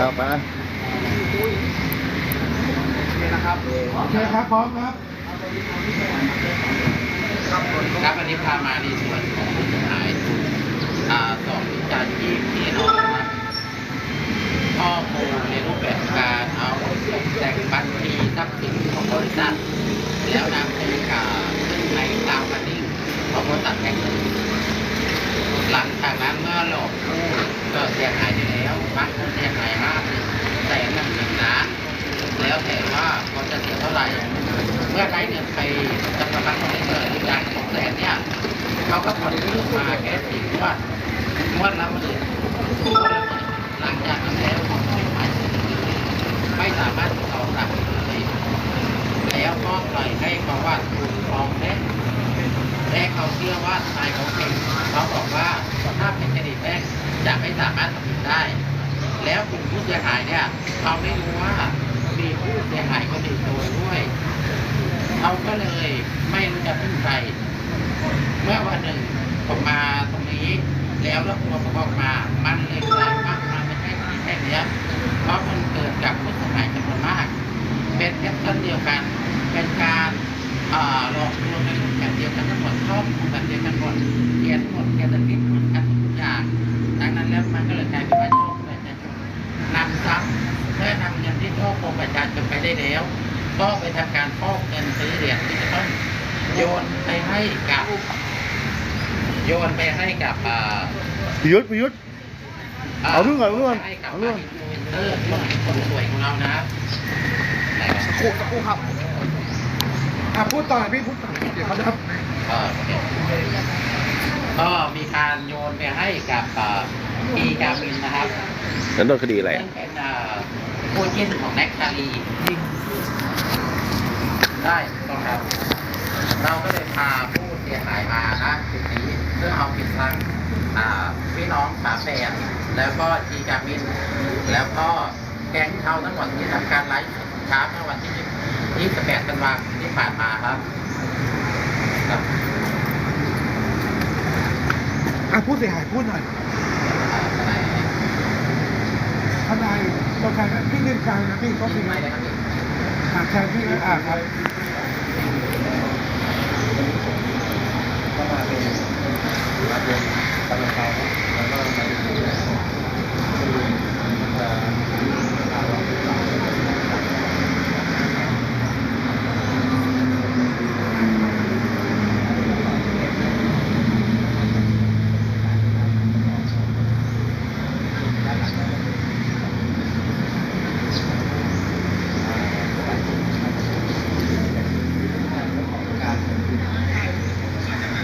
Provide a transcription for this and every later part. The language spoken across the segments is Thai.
ครับมานะครับโอเคครับพร้อมครับครับวันนี้พามาในส่วนของผู้เสียหายอ่าสองวิจารณ์ที่พี่น้องนะครับข้อมูลในรูปแบบการเอาแต่งบัญชีทรัพย์สินของบริษัท แล้วนำไปอ่าขึ้นในตามบันนิ่งของบริษัทแห่งหนึ่งหลังจากนั้นเมื่อหลอกผู้ก็เสียหายไปแล้วบางคนเสียหายมากแสนหนึ่งหนึ่งล้านแล้วแต่ว่าเขาจะเสียเท่าไหร่ เมื่ อได้เงินไปจำนวนบางคนได้เกิดในการสองแสนเนี่ยเขาก็ผ่อนซื้มาแค่สี่งวดงวดละหมื่นงวดละหมื่นหลังจากนั้นแล้วขาก็ไม่ไม่สามารถต่อกลับเลยแล้วก็ปล่อยให้เขาว่าถูกฟ้องแน่และเขาเชื่อว่าทนายเขาเก่งเขาบอกว่าถ้าเป็นคดีแพ่งจะไม่สามารถทำผิดได้ แล้วกลุ่มผู้เสียหายเนี่ยเขาไม่รู้ว่ามีผู้เสียหายคนอื่นโดนด้วย เขาก็เลยไม่รู้จะพึ่งใครเมื่อวันหนึ่งผมมาตรงนี้ แล้วรวบรวมออกมา มันเลยกลายว่ามันไม่ใช่ที่แค่เนี้ยเพราะมันเกิดกับผู้สียหายจำนวนมาก เป็นแพทเทิร์นเดียวกัน เป็นการอ่าหลอกลวงในรูปแบบเดียวกันทั้งหมดชอบแบบเดียวกันหมดเขียนหมดเขียนสคริปต์หมือนกันทุกอย่างดังนั้นแล้วมันก็เลยกลายเป็นว่าโชคประชาชนนำซ้ำเมื่อนำเงินที่โชคโกงประชาชนไปได้แล้ว ก็ไปทำการฟอกเงินซื้อเหรียญที่จะต้องโยนไปให้กับ โยนไปให้กับอ่าพิยุทธพิยุทธเอานู่นก่อนเอานู่นก่อนให้กับเอานู่นเออคนสวยของเรานะไหนวะสักครู่สักครู่ครับอะพูดต่อพี่พูดต่อเดี๋ยวเขาจะครับเออโอเคก็มีการโยนไปให้กับอ่าปีกามินนะครับแล้วโดนคดีอะไรซึ่งเป็นอ่าคู่จิ้นของแน็กชาลี ได้ต้องครับ เราก็เลยพาผู้เสียหายมานะจุดนี้เพื่อเอาผิดทั้งอ่าพี่น้องฝาแฝดแล้วก็จีกามิน แล้วก็แก๊งเขาทั้งหมดที่ทำการไลฟ์สินค้าเมื่อวันที่28ธันวาคมที่ผ่านมาครับครับอะผู้เสียหายพูดหน่อยอ่าทนายทนายตัวแทนพี่ยืนกลางนะพี่ก็ที่คือไม่ได้ครับ พี่หางทนพี่อะครับประมาณนี้กำลังใจแล้วก็มาเป็นผู้คือจะ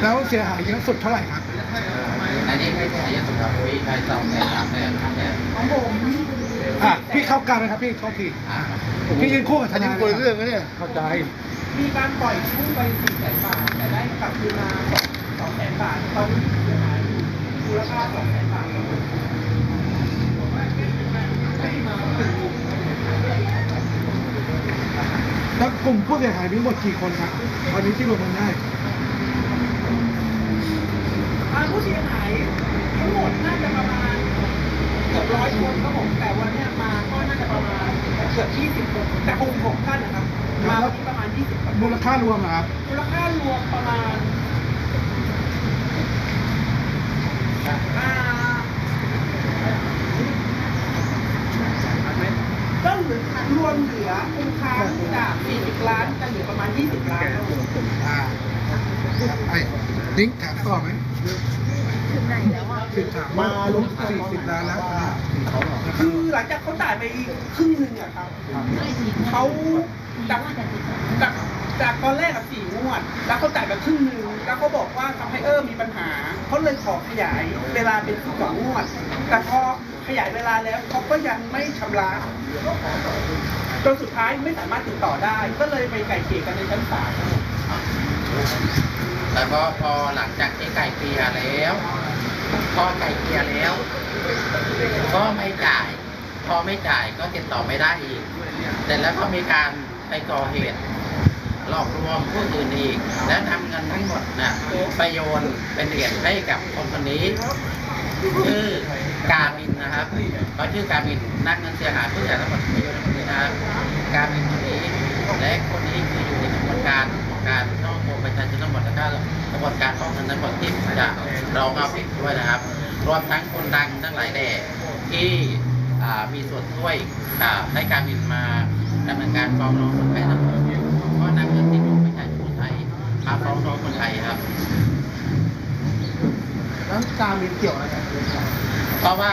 แล้ว เสียหายเยอะสุดเท่าไหร่ครับอันนี้ไม่ใช่ยาสุครับพี่ใครสองแสนสามแสนห้าแสนอะพี่เข้ากลางนะครับพี่เข้าทีอ่าพี่ยืนคู่กับทอันนี้นายคุยเรื่องนะเนี่ยเข้าใจ มีการปล่อยกู้ไปสี่แสนบาทแต่ได้กลับคืนมาสองสองแสนบาทตอนนี้เสียหายมูลค่าสองแสนบาทแล้วกลุ่มผู้เสียหายมีทั้งหมดกี่คนครับวันนี้ที่รวมกันได้ทาง ผู้เสียหายทั้งหมดน่าจะประมาณเกือบร้อยคนครับผมแต่วันเนี้ยมาก็น่าจะประมาณเกือบยี่สิบคนแต่คงหกท่านนะครับมาวันนี้ประมาณยี่สิบคนมูลค่ารวมเหรอครับมูลค่ารวมประมาณอ่าก็เหลือรวมเหลือคุณค้างจาก40 ล้านจะเหลือประมาณ 20 ล้านครับผม อ่าไอ้ลิงก์ถามต่อไหมถึงไหนแล้วอะสิบถามมาลงสี่สิบล้านแล้วอ่าคือหลังจากเขาจ่ายไปครึ่งหนึ่งอะครับเขาจากจากจากตอนแรกอะสี่งวด แล้วเขาจ่ายไปครึ่งหนึ่งแล้วเขาบอกว่าทำให้เออมีปัญหาเขาเลยขอขยายเวลาเป็นสองงวด แต่พอขยายเวลาแล้วเขาก็ยังไม่ชำระจนสุดท้ายไม่สามารถติดต่อได้ ก็เลยไปไก่เกลี่ยกันในชั้นศาลครับผม แต่พอพอหลังจากที่ไก่เกลียแล้วพอไก่เกลียแล้ว ก็ไม่จ่าย พอไม่จ่ายก็ติดต่อไม่ได้อีกเสร็จแล้วก็มีการไปก่อเหตุหลอกลวงผู้อื่นอีก และนำเงินทั้งหมดนะไปโยนเป็นเหรียญให้กับคนคนนี้ชื่อกามินนะครับเขาชื่อกามินนักเงินเสียหายผู้เสียหายทั้งหมดประโยชน์คนนี้นะครับกามินคนนี้และคนนี้คืออยู่ในกระบวนการ การช่อโกงประชาชนทั้งหมดแล้วก็กระบวนการฟอกเงินทั้งหมดที่จะเราเอาผิดด้วยนะครับ รวมทั้งคนดังทั้งหลายแด่ที่มีส่วนช่วยให้การมินมาดำเนินการฟ้องร้องคนไทยทั้งหมดเพราะนักเงินที่ของประชาชนคนไทยมาฟ้องร้องคนไทยครับแล้วการมีเกี่ยวอะไรกันเพราะว่า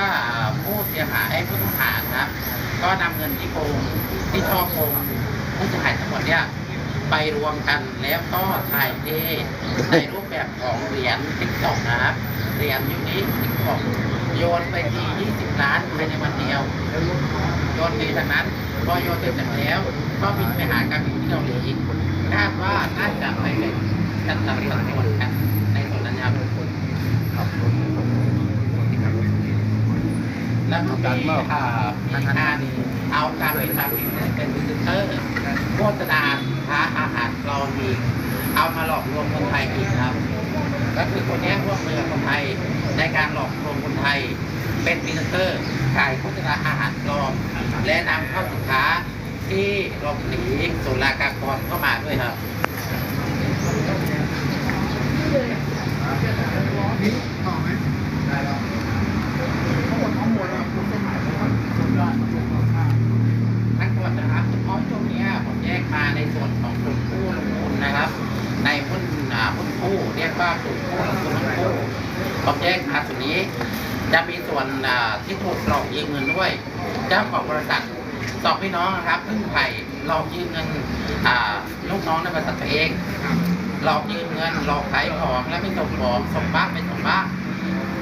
ผู้เสียหายผู้ต้องหาครับ ก็นำเงินที่โกงที่ช่อโกงผู้เสียหายทั้งหมดเนี่ย ไปรวมกันแล้วก็ถ่ายเทในรูปแบบของเหรียญติ๊กตอกนะครับเหรียญยูนิติ๊กตอกโยนไปที่ 20 ล้านภายในวันเดียวโยนไปทางนั้นพอโยนเสร็จแล้ว ก็บินไปหาการบินที่เกาหลีคาดว่าน่าจะไปกันตัดสัดส่วนกันในส่วนนั้นครับ แล้วก็มีอ่าทางการเอาการเป็นการเป็นเป็นพรีเตอร์โฆษณาค้าอาหารปลอมอีกเอามาหลอกลวงคนไทยอีกครับ ก็คือคนนี้ยร่วมมือกับคนไทยในการหลอกลวงคนไทย เป็นพรีเซนเตอร์ขายโฆษณาอาหารปลอม และนำเข้าสินค้าที่หลบหนีสุรากากรเข้ามาด้วยครับนี่ต่อไหมได้แล้วทั้งหมดทั้งมวลแล้วผู้เสียหายเขาก็สุดย อดสุดยอดมากทั้งหมนะครับเพราะช่วงนี้ผมแยกมาในส่วนของกลุ่มผู้ลงทุนนะครับ ในหุ้นหุ้นกู้เรียกว่ากลุ่มผู้ลงทุนหุ้นกู้ผมแยกมาส่วนนี้ จะมีส่วนที่ถูกหลอกยืมเงินด้วย เจ้าของบริษัทสองพี่น้องนะครับพึ่งไผ่หลอกยืมเงินลูกน้องในบริษัทตัวเองหลอกยืมเงินหลอกขายของและไม่ส่งของส่งบ้างไม่ส่งบ้าง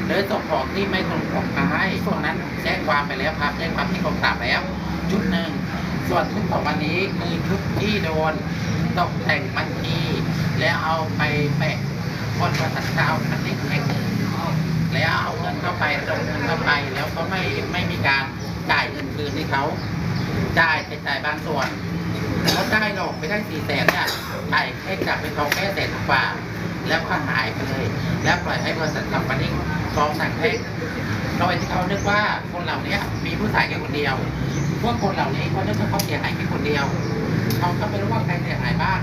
หรือส่งของที่ไม่ตรงปกมาให้ส่วนนั้นแจ้งความไปแล้วครับแจ้งความที่กองปราบแล้ว ชุดหนึ่งส่วนชุดของวันนี้คือชุดที่โดนตกแต่งบัญชีแล้วเอาไปแปะบนบริษัทเจ้าคันนี้แห่งหนึ่งแล้วเอาเงินเข้าไปลงเงินเข้าไปแล้วก็ไม่ไม่มีการจ่ายเงินคืนให้เขาจ่ายไปจ่ายบางส่วนเขาได้หรอกไปได้สี่แสนเนี่ยไอ้ให้กลับไปเขาแค่แสนกว่า แล้วก็หายไปเลย แล้วปล่อยให้บริษัททำบันนี้ฟ้องสั่งแพ่งโดยที่เขานึกว่าคนเหล่านี้มีผู้ชายแค่คนเดียว พวกคนเหล่านี้เขานึกว่าเขาเสียหายแค่คนเดียว เขาก็ไม่รู้ว่าใครเสียหายบ้าง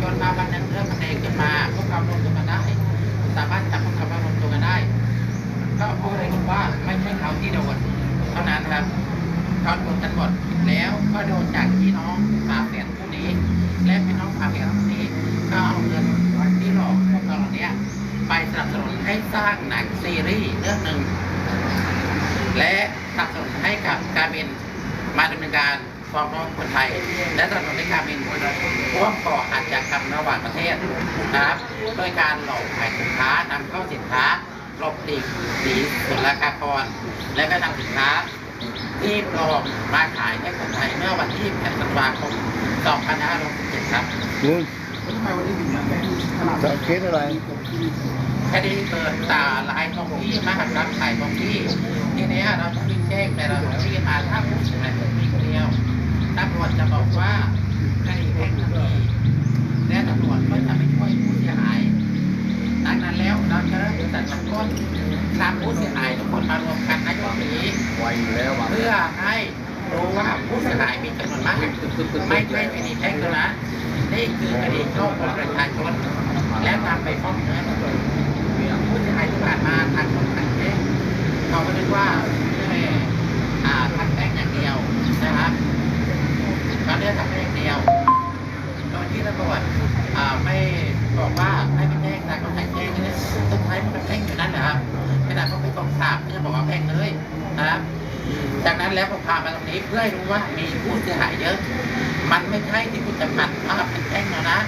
จนมาวันหนึงเรื่องมันเองขึ้นมาพวกเราลงตัวกันได้ สามารถจับพวกเขามารวมตัวกันได้ ก็พูดเลยว่าไม่ใช่เขาที่โดนเท่านั้นครับเขาโดนกันหมดแล้วก็โดนจากพี่น้องฝาแฝดผู้นี้ และพี่น้องฝาแฝดผู้นี้ก็เอาเงินที่หลอกพวกเราเหล่านี้ไปสนับสนุน ให้สร้างหนังซีรีส์เรื่องหนึ่ง และสนับสนุนให้กับการบินมาดำเนินการฟ้องร้องคนไทย และสนับสนุนให้การบินร่วมก่ออาชญากรรมระหว่างประเทศนะครับโดยการหลอกขายสินค้านำเข้าสินค้าหลบหลีกหนีศุลกากร และก็นำสินค้าที่ปลอมมาขายให้คนไทยเมื่อวันที่8ธันวาคม2567ครับลุงแล้วทำไมวันนี้ถึงยังไม่ขนาดจะเคสอะไร คดีเกิดตาลายตรงที่มหากรรมขายตรงที่ทีนี้เราต้องรีบแจ้งแต่เราต้องรีบมาถ้าผู้เสียหายมีคนเดียวตำรวจจะบอกว่าคดีแพ่งทันทีและตำรวจก็จะไม่ช่วยผู้เสียหายดังนั้นแล้วเราจะเริ่มจัดตั้งต้นนำผู้เสียหายทุกคนมารวมกันในช่วงนี้เพื่อให้รู้ว่าผู้เสียหายมีจำนวนมากไม่ใช่คดีแพ่งเท่านั้นนี่คือคดีช่อโกงประชาชนและนำไปฟ้องเงิน ผู้เสียหายที่ผ่านมาทางคนต่างแจ้งเขาก็นึกว่าแค่ทางแพ่งอย่างเดียวนะครับเขาเรียกทางแพ่งเดียวโดยที่ตำรวจอ่าไม่บอกว่าให้ไปแจ้งทางคนต่างแจ้งเนี่ยสุดท้ายมันเป็นแพ่งอยู่นั่นแหละครับขนาดเขาไปกองสาบก็จะบอกว่าแพ่งเลยนะครับจากนั้นแล้วผมพามาตรงนี้เพื่อให้รู้ว่ามีผู้เสียหายเยอะ มันไม่ใช่ที่คุณจะปัดภาพเป็นแท่งแล้วนะ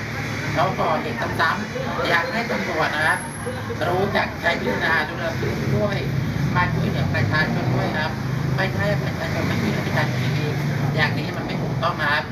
เขาก่อเหตุซ้ำๆอยากให้ตำรวจนะครับรู้จักใช้พิจารณาดูแลด้วยมาช่วยเหลือประชาชนด้วยครับ ไม่ใช่ประชาชนไม่ช่วยเหลือประชาชนอย่างนี้อย่างนี้มันไม่ถูกต้องนะครับ